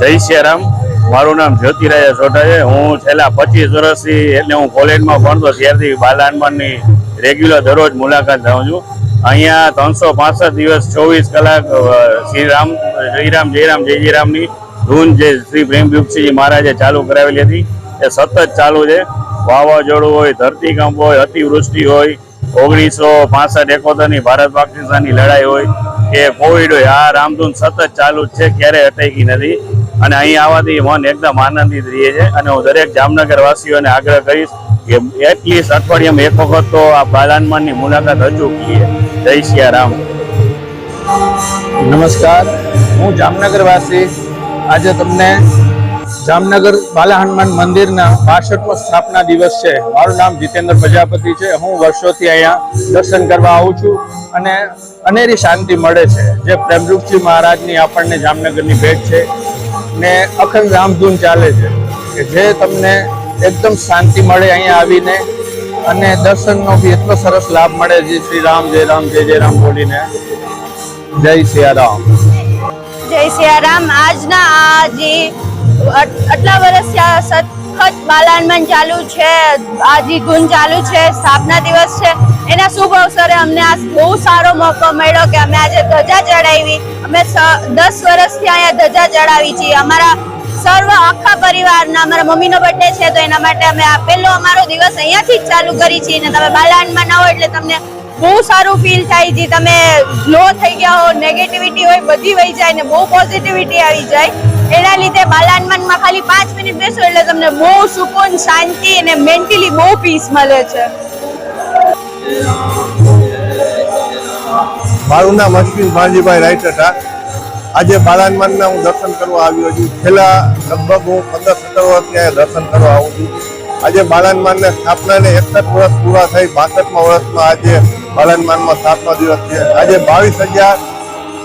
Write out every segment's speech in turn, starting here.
જય સિયારામ. મારું નામ જ્યોતિરાજા સોઢા છે હું છેલ્લા પચીસ વર્ષથી, એટલે હું કોલેજમાં ભણતો ત્યારથી બાલા હનુમાનની રેગ્યુલર દરરોજ મુલાકાત લઉં છું. અહીંયા ત્રણસો પાસઠ દિવસ ચોવીસ કલાક શ્રીરામ, જયરામ જય જયરામની ધૂન જે શ્રી પ્રેમ બિપસીજી મહારાજે ચાલુ કરાવેલી હતી. એ સતત ચાલુ છે. વાવાઝોડું હોય, ધરતીકંપ હોય, અતિવૃષ્ટિ હોય, ઓગણીસો પાસઠ એકોતેરની ભારત પાકિસ્તાનની લડાઈ હોય, કે કોવિડ હોય, આ રામધૂન સતત ચાલુ જ છે. ક્યારેય અટકી નથી. અને અહીં આવવાથી મન એકદમ આનંદિત રહે છે. અને હું દરેક જામનગર વાસીઓને આગ્રહ કરીશ કે એટલીસ્ટ અઠવાડિયામાં એક વખત તો આ બાલાનમાનની મુલાકાત અચૂક લઈએ. જય સિયારામ નમસ્કાર. હું જામનગર વાસી આજે તમને જામનગર બાલા હનુમાન મંદિરના બાસઠમો સ્થાપના દિવસ છે. મારું નામ જીતેન્દ્ર પ્રજાપતિ છે. હું વર્ષોથી અહીંયા દર્શન કરવા આવું છું અને અનેરી શાંતિ મળે છે. જે પ્રેમરૂપજી મહારાજની આપણને જામનગરની ભેટ છે. ને અખંડ રામધૂન ચાલે છે કે જે તમને એકદમ શાંતિ મળે અહીંયા આવીને અને દર્શનનો બી એટલો સરસ લાભ મળે જે શ્રી રામ, જય રામ, જય જય રામ બોલીને. જય સિયારામ જય સિયારામ આજના આ જે આટ- આટલા વર્ષથી આ સખત બાલાનમન ચાલુ છે. આ જે ગુણ ચાલુ છે. સ્થાપના દિવસ છે. એના શુભ અવસરે અમને આ બહુ સારો મોકો મળ્યો કે અમે આજે ધજા ચડાવી. અમે દસ વર્ષથી અહીંયા ધજા ચડાવી છીએ. અમારા સર્વ આખા પરિવારના, અમારા મમ્મીનો બર્થડે છે તો એના માટે અમે આ પહેલો અમારો દિવસ અહીંયાથી જ ચાલુ કરી છીએ ને તમે બાલાંડમાં ના હો એટલે તમને બહુ સારું ફીલ થાય છે. તમે લો થઈ ગયા હો નેગેટિવિટી હોય, બધી વહી જાય ને બહુ પોઝિટિવિટી આવી જાય. એના લીધે બાલાનમનમાં ખાલી પાંચ મિનિટ બેસો એટલે તમને બહુ સુકૂન, શાંતિ અને મેન્ટલી બહુ પીસ મળે છે. મારું નામ અશ્વિન રાઈટ હતા. આજે બાલાનમાનના હું દર્શન કરવા આવ્યો છું. છેલ્લા લગભગ હું પંદર સત્તર વર્ષ ત્યાં દર્શન કરવા આવું છું. આજે બાલાનમાનને સ્થાપનાને એકસઠ વર્ષ પૂરા થઈ, બાસઠમાં વર્ષમાં આજે બાલાનમાનમાં સ્થાપના દિવસ છે. આજે બાવીસ હજાર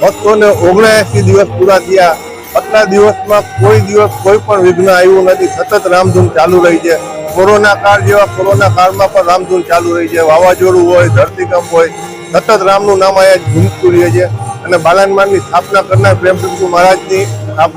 બસો ને ઓગણએંસી દિવસ પૂરા થયા. આટલા દિવસમાં કોઈ દિવસ કોઈ પણ વિઘ્ન આવ્યું નથી. સતત રામધૂન ચાલુ રહી છે. કોરોના કાળ જેવા કોરોના કાળમાં પણ રામધૂન ચાલુ રહી છે, વાવાઝોડું હોય, ધરતીકંપ હોય, સતત રામનું નામ અહીંયા ઝૂમતું રહે છે અને બાલાનમાનની સ્થાપના કરનાર પ્રેમચંદ્ર મહારાજની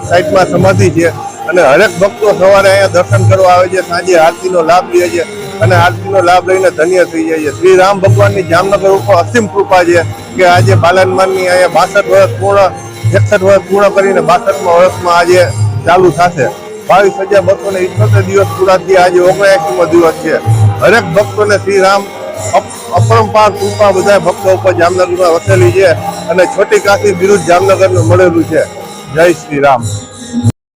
સાઈડમાં સમાધિ છે અને હરેક ભક્તો સવારે અહીંયા દર્શન કરવા આવે છે, સાંજે આરતીનો લાભ લે છે અને આરતીનો લાભ લઈને ધન્ય થઈ જાય છે. શ્રી રામ ભગવાનની જામનગર ઉપર અસીમ કૃપા છે કે આજે બાલાનમાનની અહીંયા બાસઠ વર્ષ પૂર્ણ, એકસઠ વર્ષ પૂર્ણ કરીને બાસઠમાં વર્ષમાં આજે ચાલુ થશે. બાવીસ હજાર બસો ને ઇઠોતેર દિવસ પૂરા થયા. આજે ઓગણએંસીમો દિવસ છે. હરેક ભક્તોને શ્રી રામ અપ- અપરંપાર, કૃપા બધા ભક્તો ઉપર જામનગરમાં વસેલી છે અને છોટી કાશી બિરુદ જામનગરનું મળેલું છે. જય શ્રી રામ